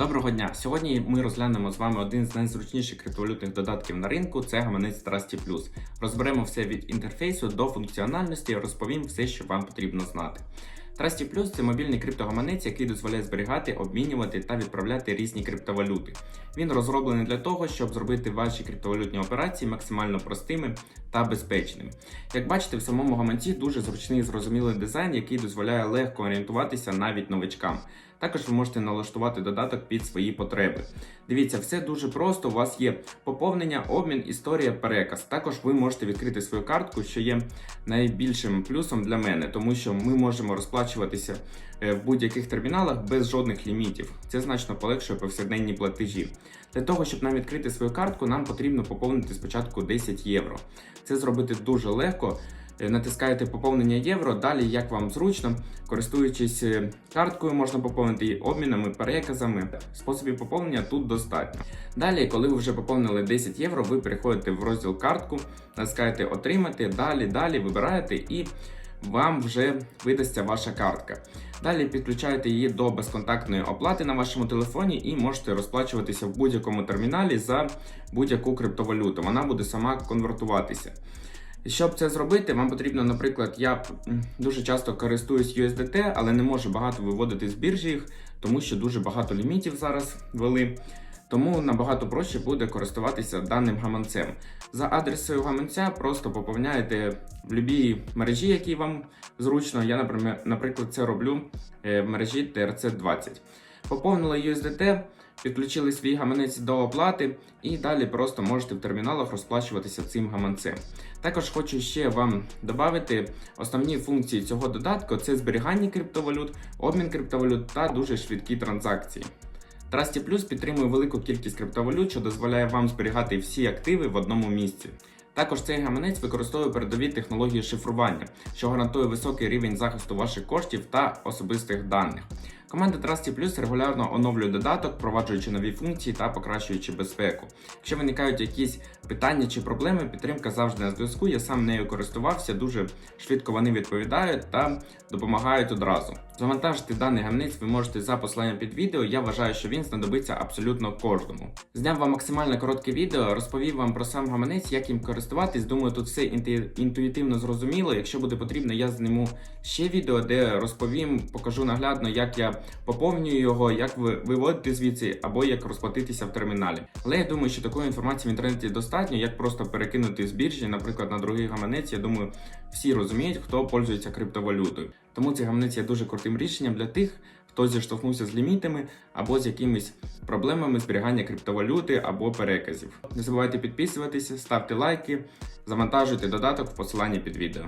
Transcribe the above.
Доброго дня! Сьогодні ми розглянемо з вами один з найзручніших криптовалютних додатків на ринку це гаманець Trusty Plus. Розберемо все від інтерфейсу до функціональності, розповім все, що вам потрібно знати. Trusty Plus – це мобільний криптогаманець, який дозволяє зберігати, обмінювати та відправляти різні криптовалюти. Він розроблений для того, щоб зробити ваші криптовалютні операції максимально простими та безпечними. Як бачите, в самому гаманці дуже зручний і зрозумілий дизайн, який дозволяє легко орієнтуватися навіть новичкам. Також ви можете налаштувати додаток під свої потреби. Дивіться, все дуже просто. У вас є поповнення, обмін, історія, переказ. Також ви можете відкрити свою картку, що є найбільшим плюсом для мене, тому що ми можемо розплачуватися е, в будь-яких терміналах без жодних лімітів. Це значно полегшує повсякденні платежі. Для того, щоб нам відкрити свою картку, нам потрібно поповнити спочатку 10 євро. Це зробити дуже легко. Е, Натискаєте поповнення євро, далі як вам зручно, користуючись е, карткою, можна поповнити її обмінами, переказами. Способів поповнення тут достатньо. Далі, коли ви вже поповнили 10 євро, ви переходите в розділ картку, натискаєте отримати, далі, далі вибираєте і вам вже видасться ваша картка. Далі підключаєте її до безконтактної оплати на вашому телефоні і можете розплачуватися в будь-якому терміналі за будь-яку криптовалюту. Вона буде сама конвертуватися. Щоб це зробити, вам потрібно, наприклад, я дуже часто користуюсь USDT, але не можу багато виводити з біржі їх, тому що дуже багато лімітів зараз ввели. Тому набагато проще буде користуватися даним гаманцем. За адресою гаманця просто поповняєте будь-якій мережі, які вам зручно. Я, наприклад, наприклад, це роблю е, в мережі TRC20. Поповнили USDT, підключили свій гаманець до оплати і далі просто можете в терміналах розплачуватися цим гаманцем. Також хочу ще вам додати основні функції цього додатку: це зберігання криптовалют, обмін криптовалют та дуже швидкі транзакції. Trusty Plus підтримує велику кількість криптовалют, що дозволяє вам зберігати всі активи в одному місці. Також цей гаманець використовує передові технології шифрування, що гарантує високий рівень захисту ваших коштів та особистих даних. Команда Trusty Plus регулярно оновлює додаток, впроваджуючи нові функції та покращуючи безпеку. Якщо виникають якісь питання чи проблеми, підтримка завжди на зв'язку. Я сам нею користувався, дуже швидко вони відповідають та допомагають одразу. Завантажити даний гаманець ви можете за посиланням під відео. Я вважаю, що він знадобиться абсолютно кожному. Зняв вам максимально коротке відео, розповів вам про сам гаманець, як їм користуватись. Думаю, тут все інту- інтуїтивно зрозуміло. Якщо буде потрібно, я зніму ще відео, де розповім, покажу наглядно, як я поповнюю його, як ви виводити звідси або як розплатитися в терміналі. Але я думаю, що такої інформації в інтернеті достатньо, як просто перекинути з біржі, наприклад, на другий гаманець. Я думаю, всі розуміють, хто пользується криптовалютою. Тому цей гаманець є дуже крутим рішенням для тих, хто зіштовхнувся з лімітами або з якимись проблемами зберігання криптовалюти або переказів. Не забувайте підписуватися, ставте лайки, завантажуйте додаток в посиланні під відео.